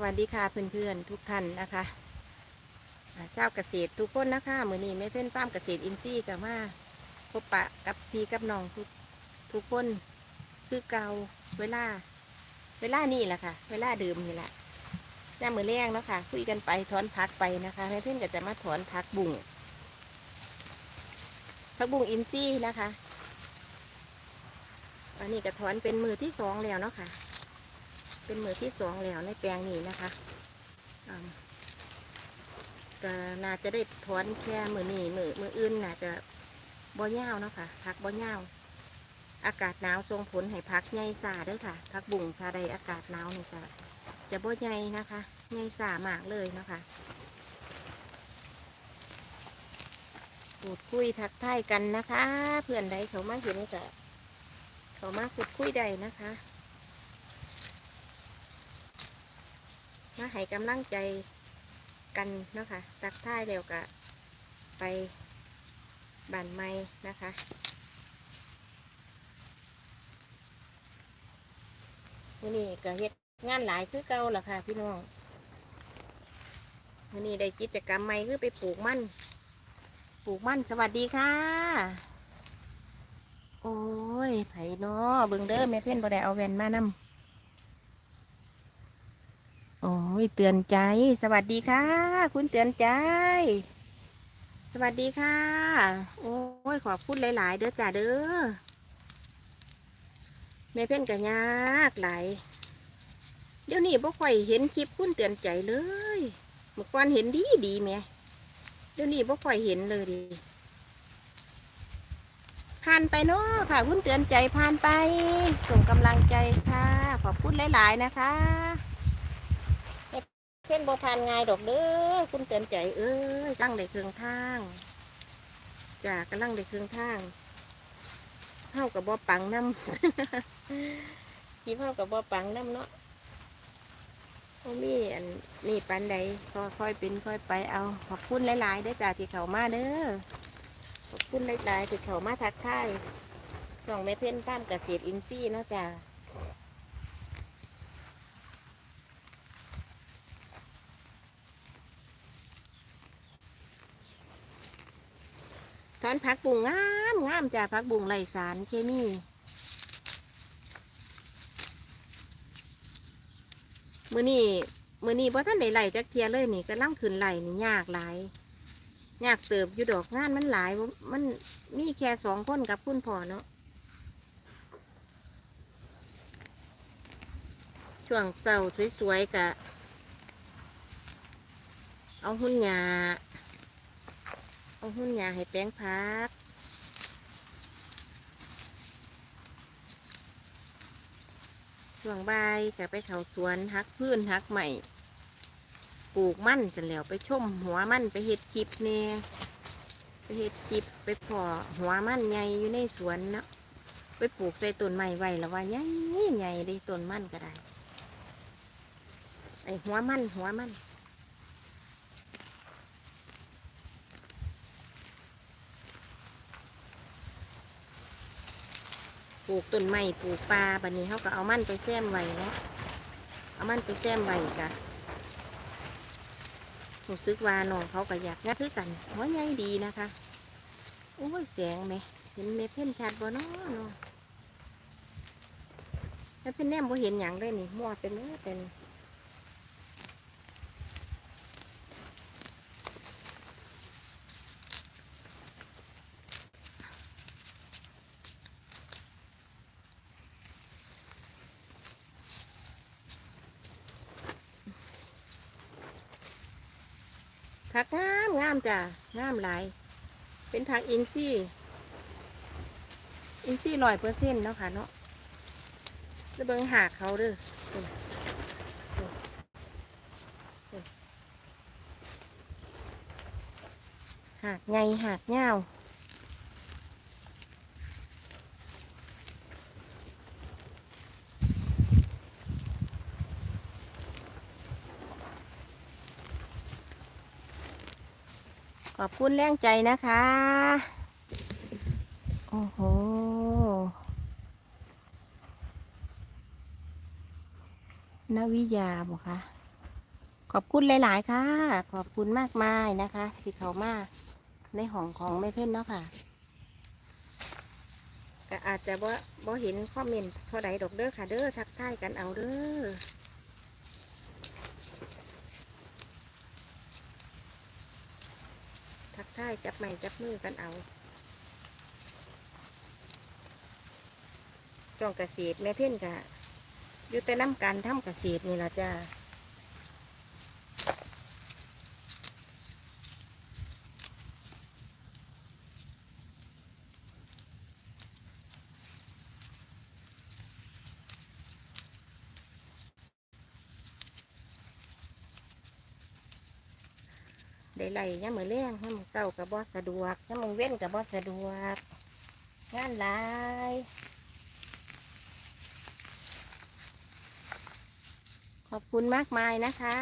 สวัสดีค่ะเพื่อนๆทุกท่านนะคะเจ้าเกษตรทุกคนนะคะมือนี้ไม่เพ่นฟามเกษตรอินทรีย์กับมาพบปะกับพี่กับน้องทุกทุกคนคือเกาเวลา เวลานี่แหละค่ะ เวลาเดิมนี่แหละหน้ามือแรงเนาะค่ะคุยกันไปถอนพักไปนะคะแม่เพื่อนก็จะมาถอนพักบุ่งพักบุ่งอินทรีย์นะคะ อันนี้ก็ถอนเป็นมือที่สองแล้วเนาะค่ะ เป็นมือที่สองแล้วในแปลงนี้นะคะก็น่าจะได้ถอนแค่มือนี้มือมืออื่นน่าจะบ่ยาวเนาะค่ะพักบ่ยาวอากาศหนาวส่งผลให้พักใหญ่สาด้วยค่ะพักบุ่งถ้าใดอากาศหนาวนี่จะจะบ่ใหญ่นะคะใหญ่สามากเลยเนาะคะพูดคุยทักทายกันนะคะ เพื่อนใดเขามาเห็นก็เขามาพูดคุยใดนะคะ มาให้กำลังใจกันเนาะคะตักท้ายเร็วกะไปบานไม้นะคะวันนี้ก็เฮ็ดงานหลายคือเก่าล่ะค่ะพี่น้องวันนี้ได้กิจกรรมใหม่คือไปปลูกมันปลูกมันสวัสดีค่ะ โอ้ยไผเนาะเบิ่งเด้อแม่เพ่นบ่ได้เอาแว่นมานำ โอ้ยเตือนใจ สวัสดีค่ะ คุณเตือนใจ สวัสดีค่ะ โอ้ยขอบคุณหลาย ๆ เด้อจ้าเด้อแม่เพ่นกันยากหลายเดี๋ยวนี้บ่ค่อยเห็นคลิปคุณเตือนใจเลยเมื่อก่อนเห็นดีดีๆแหม่เดี๋ยวนี้บ่ค่อยเห็นเลยดิผ่านไปเนาะค่ะคุณเตือนใจผ่านไป ส่งกำลังใจค่ะ ขอบคุณหลาย ๆ นะคะ เพ่นบทานง่ายดอกเด้อคุณเตือนใจ เอ้ยตั้งได้เครื่องทางจากำลังได้เครื่องทางเท่ากับบ่ปังน้ำพี่เท่ากับบ่ปังน้ำเนาะบ่มีอันนี่ปันใดก็ค่อยเป็นค่อยไปเอาขอบคุณหลายๆเด้จ้าที่เขามาเด้อขอบคุณหลายๆที่เขามาทักทายน้องแม่เพ่นตามเกษตรอินทรีย์เนาะจ้า อนผักบุงงามงามจ้าผักบุงไรสารเคมีมือนี่มือนี่เพอท่านได้ไหลจักเทียเลยนี่ก็ล่ำขึ้นไหลนี่ยากหลายยากเติบอยู่ดอกงานมันหลายมันมีแค่สองคนกับคุณพ่อเนาะช่วงเสาสวยๆกะเอาหุ่นหยา เอาหุ่นยาให้แป้งพักช่วงบ่ายก็ไปเขาสวนฮักพื้นฮักใหม่ปลูกมั่นจนแล้วไปชมหัวมั่นไปเห็ดคลิปเนี่ยไปเห็ดคลิปไปพอหัวมั่นใหญ่อยู่ในสวนเนาะไปปลูกใส่ต้นไม้ไว้แล้วว่าใหญ่ใหญ่ได้ต้นมั่นก็ได้ไอหัวมั่นหัวมั่น ปลูกต้นไม้ปลูกปลาบันนี้เขาก็เอามันไปแซมไว้เนาะเอามันไปแซมไว้กะรู้สึกว่าน้องเขาก็อยากงัดคือกันหัวใหญ่ดีนะคะโอ้ยแสงไหมเห็นเมเพ่นชัดบ่เนาะเนาะแล้วเพ่นแนมบ่เห็นอย่างเลยนี่มัวเป็นเนื้อเป็นผักงามงาม จ้ะงามหลาย เป็นผักอินซี่ อินซี่ร้อยเปอร์เซ็นต์เนาะค่ะเนาะจะเบิ้งหากเขาเด้อเบิ่งเบิ่งเบิ่งหากไงหากเงาวขอบ คุณแรงใจนะคะ โอ้โห นวิยาบอกคะขอบคุณหลาย ๆ ค่ะ ขอบคุณมากมายนะคะ ที่เขามาในห้องของแม่เพ่นเนาะค่ะก็อาจจะบ่บ่เห็นคอมเมนต์เท่าใดดอกเด้อค่ะเด้อทักทายกันเอาเด้อ ท่ายจับไม้จับมือกันเอาจองเกษตรแม่เพ่นกะอยู่แต่น้ำการทำเกษตรนี่ละจ้า ได้ไหลย่ามมือเลี้ยงย่ามมือเต่ากับบอสะดวกย่ามมือเว้นกับบอสะดวก งานหลายขอบคุณมากมายนะคะ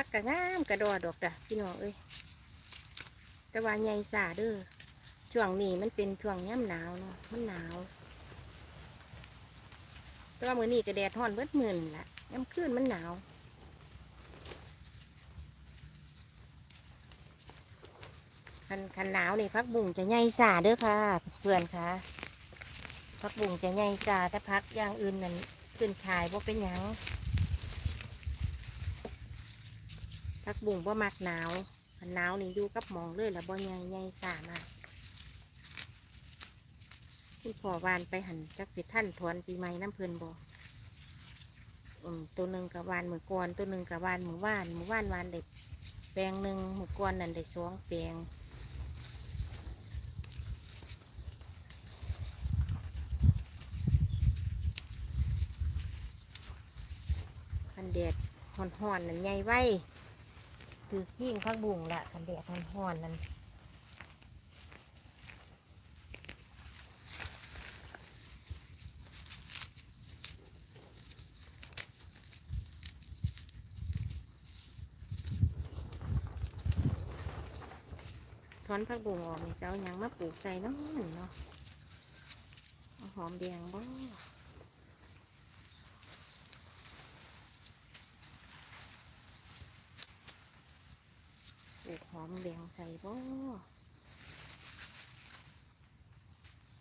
พั กกะงามกระดอดอกจ้ะพี่น้องเอ้ยแต่ว่าใหญ่สาเด้อช่วงนี้มันเป็นช่วงย่ำหนาวเนาะมันหนาว แต่ว่ามือนี้ก็แดดร้อนเบิดมื่นละย่ำคืนมันหนาวคันคันหนาวนี่พักบุ่งจะใหญ่สาเด้อค่ะเพื่อนค่ะพักบุ่งจะใหญ่สาแต่พักอย่างอื่นนั่นขึ้นขายว่าเป็นหยัง ผักบุ้งบ่มักหนาวคันหนาวนี่อยู่กับหมองเลยแล้วบ่ใหญ่ใหญ่สามากคุณพ่อวานไปหันจักสิท่านถอนปีใหม่น้ำเพลินบ่ตัวหนึ่งกับวานมือก่อนตัวหนึ่งกับวานมือว่านมือว่านวานเด็ดแปลงหนึ่งมือก่อนนั่นเด็ดสองแปลงคันแดดห่อนๆนั่นใหญ่ไว้ คือขี้งพักบุ่งละคันแดดมันห้อนนั่นถอนพักบุ่งออกนี่จะเอาหยังมาปลูกใส่น้องเนาะหอมแดงบ่ปลูกหอ มแดงใส่บ่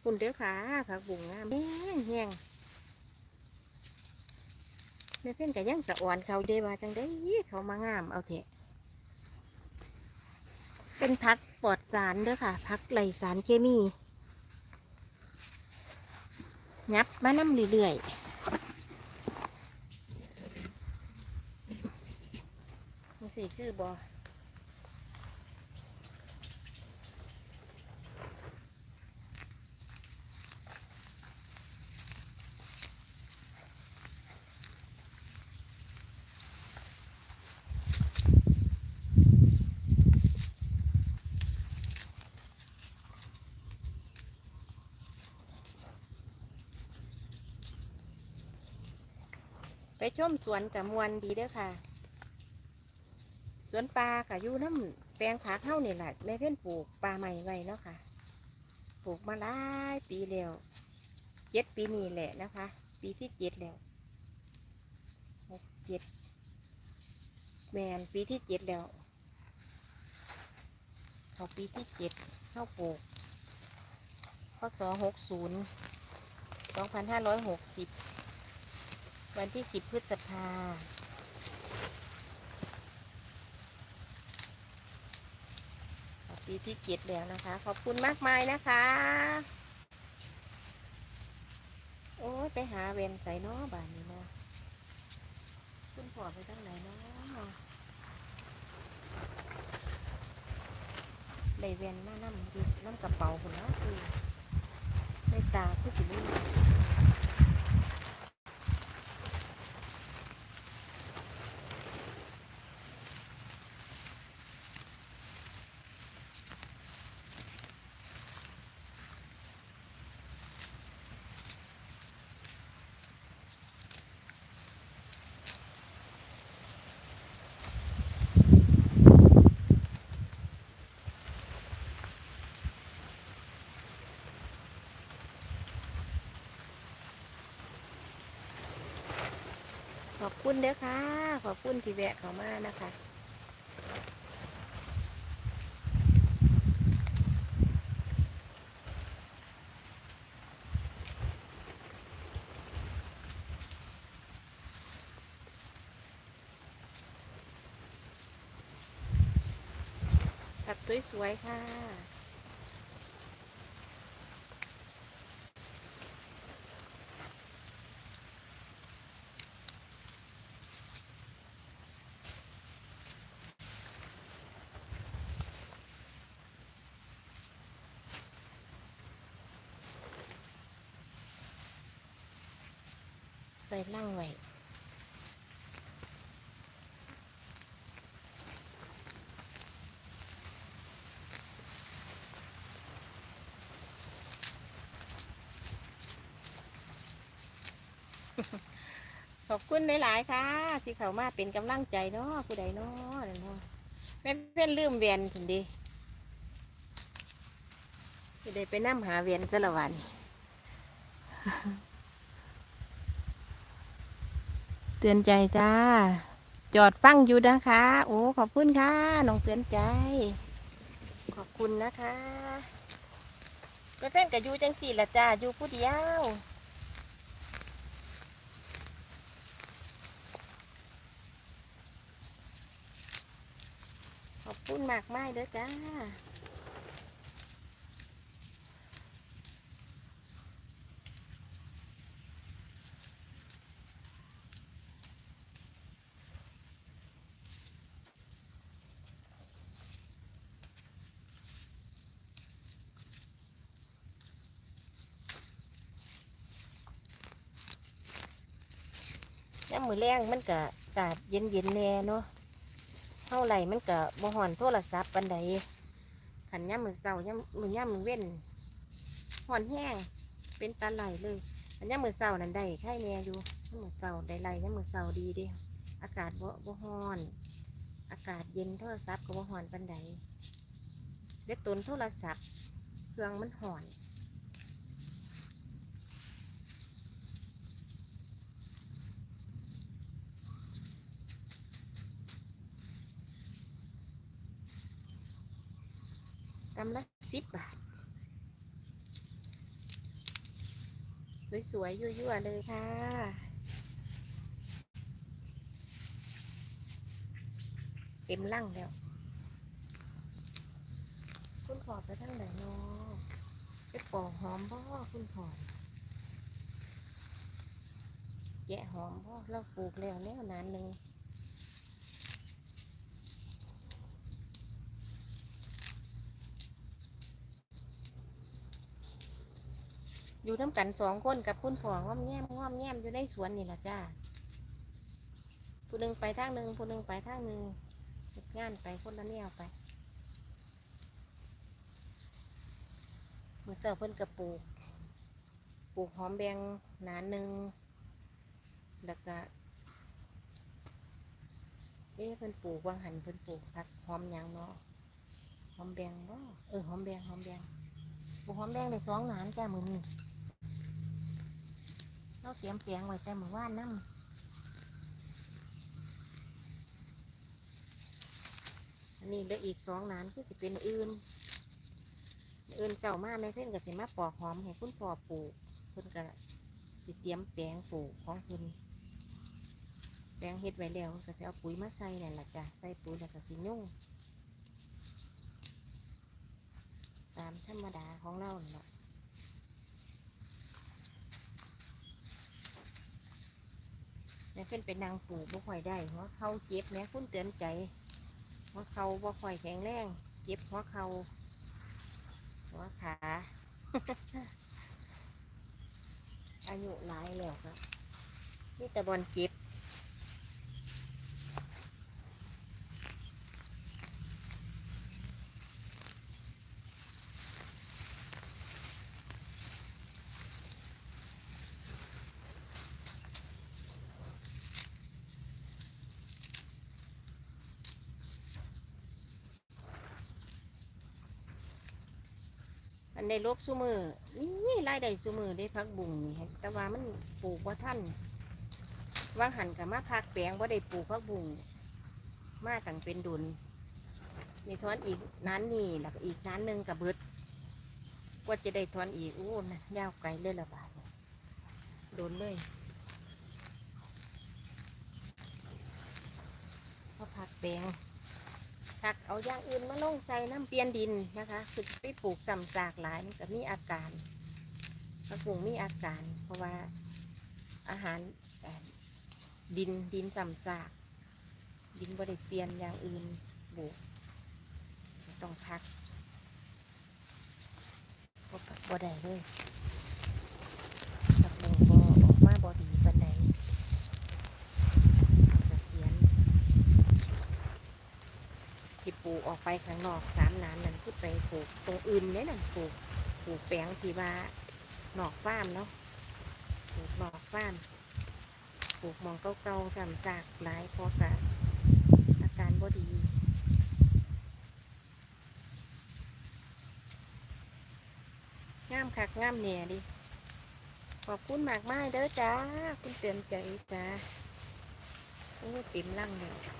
คุณเด้อค่ะผักบุ่งงามแห้งแห้งแม่เพ่นก็ยังสะอ่อนเขาเดว่าจังได้เขามางามเอาเถอะเป็นพักปลอดสารเด้อค่ะ พักไรสารเคมี ยับมาน้ำเรื่อยๆนี่สิคือบอ ไปชมสวนกับมวนดีเด้อค่ะ สวนปลาค่ะอยู่น้ำแปลงผักเข้านี่แหละแม่เพ่นปลูกปลาใหม่ไว้เนาะค่ะ ปลูกมาหลายปีแล้วเจ็ดปีนี้แหละนะคะ ปีที่เจ็ดแล้วหกเจ็ดแมนปีที่เจ็ดแล้วเขาปีที่เจ็ดเข้าปลูกพศหกศูนย์สองพันห้าร้อยหกสิบ วันที่สิบพฤษภาปีที่เจ็ดแล้วนะคะ ขอบคุณมากมายนะคะ โอ้ยไปหาเวนใส่น้อบานนี้เนะคุณพ่อไปทางไหนเนาะได้เวนมาน้ำอยู่น้ำกระเป๋าคนเนาะคือในตาคือสิบุ อบคุณเด้อค่ะ ขอบคุณที่แวะเข้ามานะคะผักสวยๆค่ะ ใส่ล่างไว้ขอบคุณหลายๆค่ะที่เขามาเป็นกำลังใจเนาะผู้ใดเนาะนั่นเนาะแม่เพื่อนลืมเวียนถึงดีจะได้ไปนั่งหาเวียนซะละวัน เตือนใจจ้า จอดฟังอยู่นะคะ โอ้ขอบคุณค่ะน้องเตือนใจ ขอบคุณนะคะเพื่อนๆกับยูจังสี่ละจ้าอยู่ผู้เดียวขอบคุณมากมายเด้อจ้า อแรงมันก็กาดเย็นเย็นแน่เนาะเท่าไหร่มันก็บ่หอนโทรศัพท์ปันใดขันย่ำมือเสาย่ำมือย่ำมือเว้นหอนแห้งเป็นตาไหลเลยอันย่ำมือเสานั่นได้ไข่แน่อยู่ย่ำมือเสาได้ไหลย่ำมือเสาดีเด้อากาศบ่บ่หอน อากาศเย็นโทรศัพท์ก็บ่หอนปันใดเด็กตนโทรศัพท์ เครื่องมันหอน กำละสิบบาท สวยๆ ยั่วๆ เลยค่ะ เต็มลั่งแล้ว คุณขอไปทางไหนเนาะไปปอกหอมบ่คุณขอแกะหอมบ่เราปลูกแล้วแล้วนานหนึ่ง อยู่น้ำกันสองคนกับคุณพ่อง้อมแง้มง้อมแง้มอยู่ในสวนนี่แหละจ้าผู้หนึ่งไปทางหนึ่งผู้หนึ่งไปทางหนึ่งงานไปคนละแนวไปเมื่อเจ้าเพิ่นกระปลูกปลูกหอมแบงหนานหนึ่งแล้วก็เอ๊ะเพิ่นปลูกวางหันเพิ่นปลูกผักหอมยังเนาะหอมแบงบ่เออหอมแบงหอมแบงปลูกหอมแบงได้สองหนานจ้ามือนี้ เราเตรียมเปียงไว้แต่เมื่อวานน้ำอันนี้เหลืออีกสองนานคือสิเป็นอื่น อื่นเก่ามากในเพื่อนก็สิมาปอกหอมให้คุณพ่อปลูกเพื่อนก็สิเตรียมแปลงปลูกของเพื่อนแปลงเฮ็ดไว้แล้วก็จะเอาปุ๋ยมาใส่นั่นแหละจ้ะใส่ปุ๋ยแล้วก็สิยุ่งตามธรรมดาของเรานั่นแหละ เนี่ยเพิ่นเป็นนางปลูกบ่ค่อยได้หัวเข่าเจ็บแม่คุณเตือนใจหัวเข่าบ่ค่อยแข็งแรงเจ็บหัวเข่าหัวขาอายุหลายแล้วครับมีแต่บอลเจ็บ อันในโลกซุมือนี่รายได้ซุมือได้พักบุงนี่ครับแต่ว่ามันปลูกว่าท่านว่างหันกับมาพักแปลงว่าได้ปลูกพักบุงมาตั้งเป็นดุลนี่ทอนอีกนั้นนี่แล้วก็อีกนั้นหนึ่งกับเบิดว่าจะได้ทอนอีกโอ้นะยาวไกลเลยละบาทโดนเลยพอพักแปลง ผักเอาอย่างอื่นมาลงใส่น้ำเปลี่ยนดินนะคะคือไปปลูกซ้ำซากหลายมันก็มีอาการกระปุงมีอาการ เพราะว่าอาหารดินดินซ้ำซาก ดินบริเปลี่ยนอย่างอื่นปลูกต้องพักก็บ่ได้เลยกระปุงบ่ออกมาบ่ดีปันใดเอาจะเขียน ที่ปลูก ออกไปข้างนอกสามนานนั่นคือไปปลูกตรงอื่นเนี่ยนั่นปลูกปลูกแปลงที่ว่านอกฟาร์มเนาะปลูกนอกฟาร์มปลูกหมองเก่าๆซ้ำซากหลายพราะกะอาการบ่ดีงามคักงามแหน่ดิขอบคุณมากมายเด้อจ้า คุณเตือนใจจ้าโอ้เต็มร่างเลย ใส่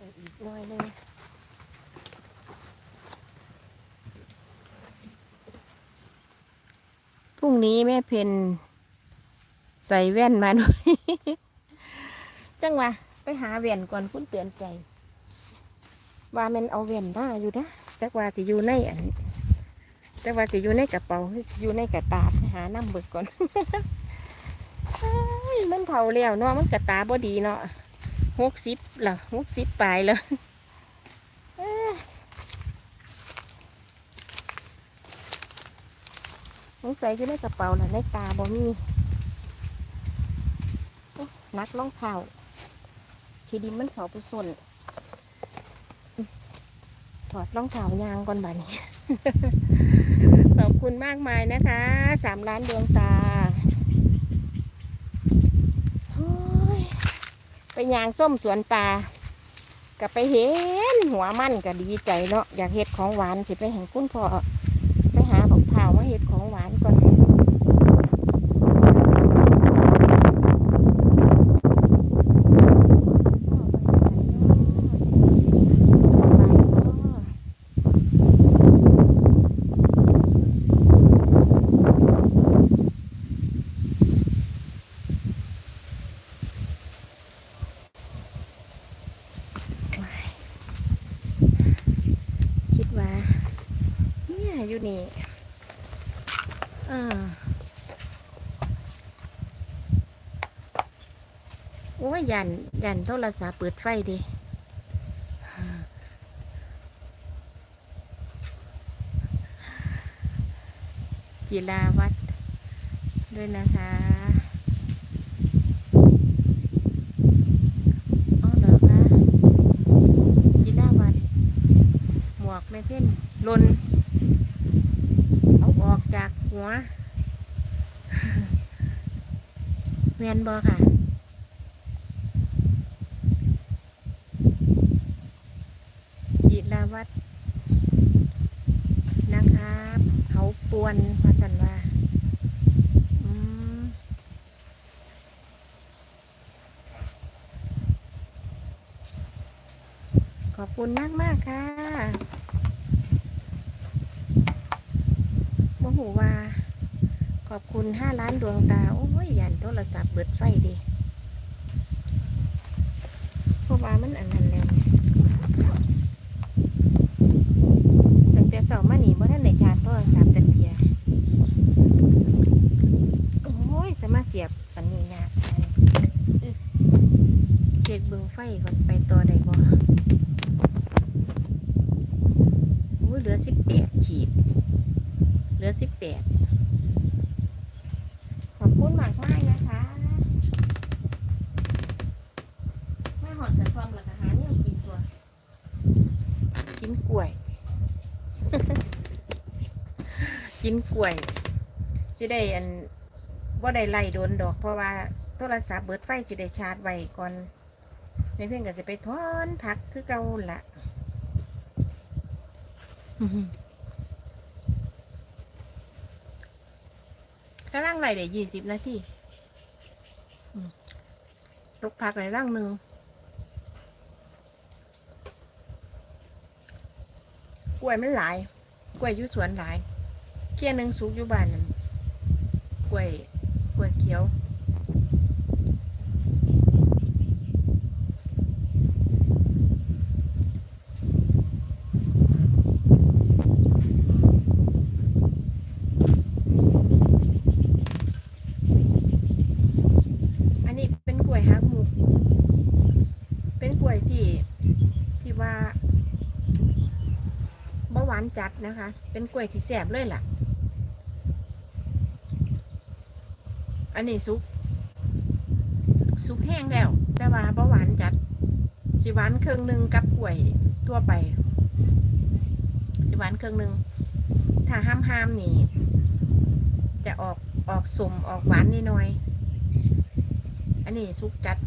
อีกหน่อยหนึงพรุ่งนี้แม่เพนใส่แว่นมาด้วย จังหวะไปหาแว่นก่อนคุณเตือนใจ ว่าแมันเอาแว่นมาอยู่นะจักว่าจะอยู่ในอันจักว่าจะอยู่ในกระเป๋าหรืออยู่ในกระตาหาน้ำเบิกก่อนเอ้ยมันเท่าแล้วเนาะมันกระตาบ่ดีเนาะ หกสิบละหกสิบปลายแล้วเอ้ยสงสัยจะในกระเป๋าน่ะในตาบ่มีนักล่องเท้าขีดินมันเขาไปส่วนถอดรองเท้ายางก่อนบัดนี้ ขอบคุณมากมายนะคะ สามล้านดวงตาโอ้ย ไปยางส้มสวนป่าก็ไปเห็นหัวมันก็ดีใจเนาะอยากเห็ดของหวานสิไปเห็นคุณพ่อไปหาของเผามาเห็ดของหวานก่อนคิดว่าเนี่ย อยู่นี่อ่าโอ้ยยันยันโทรศัพท์เปิดไฟดิจิราวัดด้วยนะคะอ๋อเหรอคะจิราวัด หมวกไม่เพ่นลน เอาออกจากหัว แมนบอค่ะ จิราวัดนะครับเขาปวนพาสันว่าอขอบคุณมากมากค่ะโมโหว่า ขอบคุณห้าล้านดวงตา โอ้ย ยันโทรศัพท์เบิดไฟดิเพราะว่ามันอันนั้นแล้วตั้งแต่เสาร์มาหนีเมื่ท่านในชาร์จโทรศัพท์แต่เทียสียบอันนี้ยากอันนี้อึ๊ะเช็คเบิ่งไฟก่อนไปต่อได้บ่โอ้ยเหลือสิบแปดขีด เหลือสิบแปดขอบคุณมากมากๆนะคะมาหอดสันความหลักอาหารเนี่ยกินตัว กินกล้วย กินก ล้วยจะได้อันว่าได้ไล่โดนดอก เพราะว่าโทรศัพท์เบิดไฟสิได้ชาร์จไว้ก่อนไม่เพียงก็จะไปทอนพักคือเก่าหั่นละกำลังไล่ได้ยี่สิบนาทีอืมตกพักในร่างหนึ่งกล้วยมันหลาย กล้วยอยู่สวนหลาย เคี่ยหนึ่งสุกอยู่บ้านนั่นกล้วยกล้วยเขียวอันนี้เป็นกล้วยฮักมุเป็นกล้วยที่ที่ว่าเบาหวานจัดนะคะ เป็นกล้วยที่แสบเลยล่ะ อันนี้ซุปซุปแห้งแล้ว แต่ว่าเบาหวานจัดสิหวานเครื่องหนึ่งกับกล้วยทั่วไปสิหวานเครื่องหนึ่งถ้าห้ามห้ามนี่ จะออกออกสมออกหวานนิดหน่อย อันนี้ซุกจัด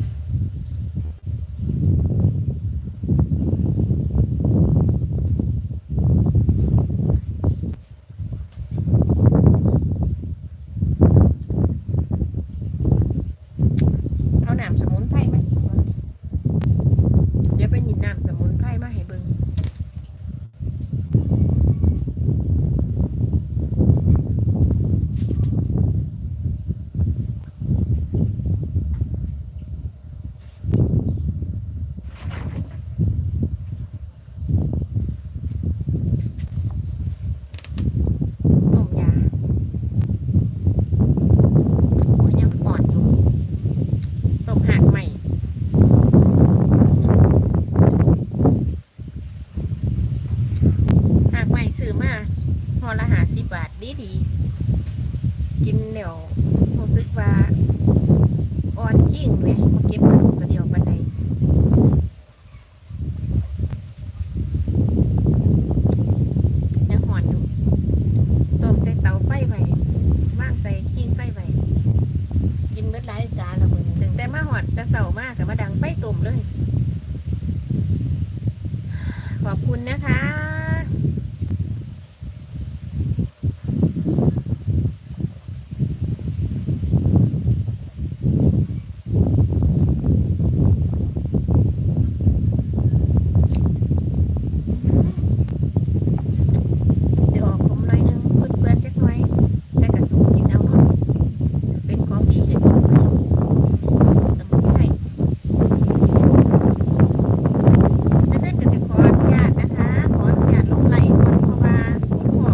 เอาน้ำสมุนไพรมาอีกก่อนเดี๋ยวไปหยิบน้ำสมุนไพรมาให้เบิ่งต้มยาโอ้ยยังอ่อนอยู่ต้มหักใหม่ หากใหม่ซื้อมาพอละหาสิบบาทดีดีๆ กินเดี๋ยวรู้สึกว่าอ่อนขิงไหมมาเก็บมาดูกระเดียวปันใดยังหอนอยู่ต้มใส่เตาไฟไว้ว่างใส่ขิงไฟไว้กินเบิดหลายจานละมือถึงแต่มาหอดแต่เสามากกับมาดังไฟตุ่มเลย ขอบคุณนะคะ เดี๋ยวออกผมหน่อยหนึงเพื่อนเพื่อนๆจักหน่อยแต่กระสูกินเอาเนาะเป็นของดีให้กินไปสมุนไพรแม่เพื่อนก็จะขออนุญาตนะคะ ขออนุญาตลงไหลก่อนเพราะว่าคุณพ่อ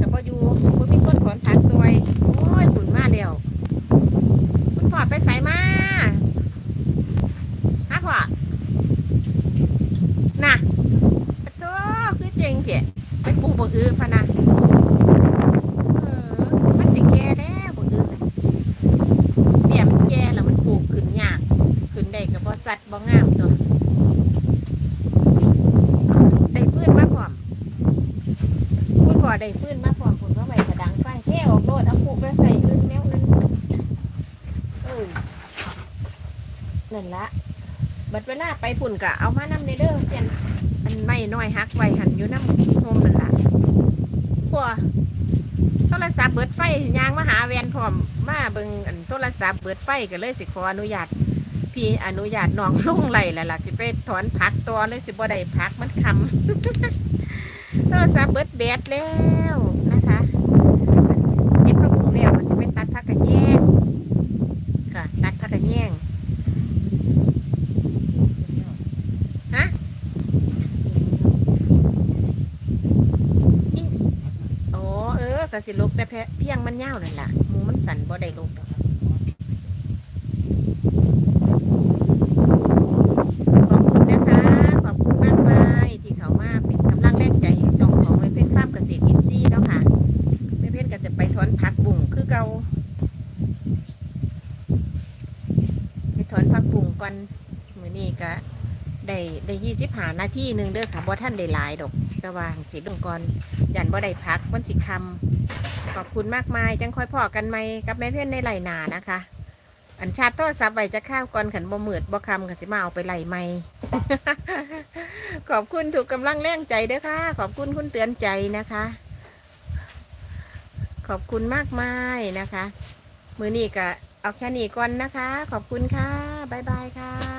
กับพ่อยู่บ่มีคนถอนผักซอยโอ้ยฝุ่นมาแล้วคุณพ่อไปใส่มาฮะพ่อน่ะ โตคือเจ๋งเถอะไปปลูกบ่อือพะนะเออมันสิแก่แล้วบ่อือน่ะเบี้ยมันแก่แล้วมันปลูกขึ้นยากขึ้นได้ก็บ่สัดบ่งามตัวได้ฟื้นมาพร้อมคุณพ่อได้ฟื้นมาพร้อมคุณว่าไว้กระดังไฟแค่ออกโลดเอาปลูกไปใส่อื่นแนวนั้นเออ นั่นละบัดเวลาไปพุ่นก็เอามานำในเด้อเสียนอันไม่น้อยฮักไวหันอยู่น้ำโฮมนั่นละพวโทรศัพท์เบิดไฟยางมาหาแวนพร้อมมาเบิ่งอันโทรศัพท์เบิดไฟก็เลยสิขออนุญาตพี่อนุญาตน้องลงไหลแล้วล่ะสิไปถอนผักตัวเลยสิบ่ได้ผักมันคำโทรศัพท์เบิดแบตแล้วนะคะเก็บผักบุ้งแล้วก็สิไปตัดผักกระแยงค่ะตัดผักกระแยงฮะ โอ้เออ ก็สิลกแต่แพเพียงมันยาวนั่นล่ะหมูมันสั่นบ่ได้ลกดอกขอบคุณนะคะขอบคุณมากมายที่เขามาเป็นกำลังแรงใจส่งของไม่เพื่อนฟามเกษตรอินทรีย์เนาะค่ะไม่เพื่อนก็จะไปถอนผักบุ่งคือเกาไปถอนผักบุ่งก่อนมือนี้ก็ได้ได้ยี่สิบหานาทีหนึ่งเด้อค่ะบ่ท่านได้หลายดอกแต่ว่าสิลงก่อนยันบ่ได้พักวันสิคำ ขอบคุณมากมาย จังค่อยพอกันไหมกับแม่เพื่อนในไหลนานะคะ อันชาติโทรศัพท์ไว้จะข้าวก่อนขันบ่มืดบ่คำกันสิมาเอาไปไหลไหมขอบคุณถูกกำลังแรงใจเด้อค่ะ ขอบคุณคุณเตือนใจนะคะ ขอบคุณมากมายนะคะ มือนี้ก็เอาแค่นี้ก่อนนะคะ ขอบคุณค่ะบ๊ายบายค่ะ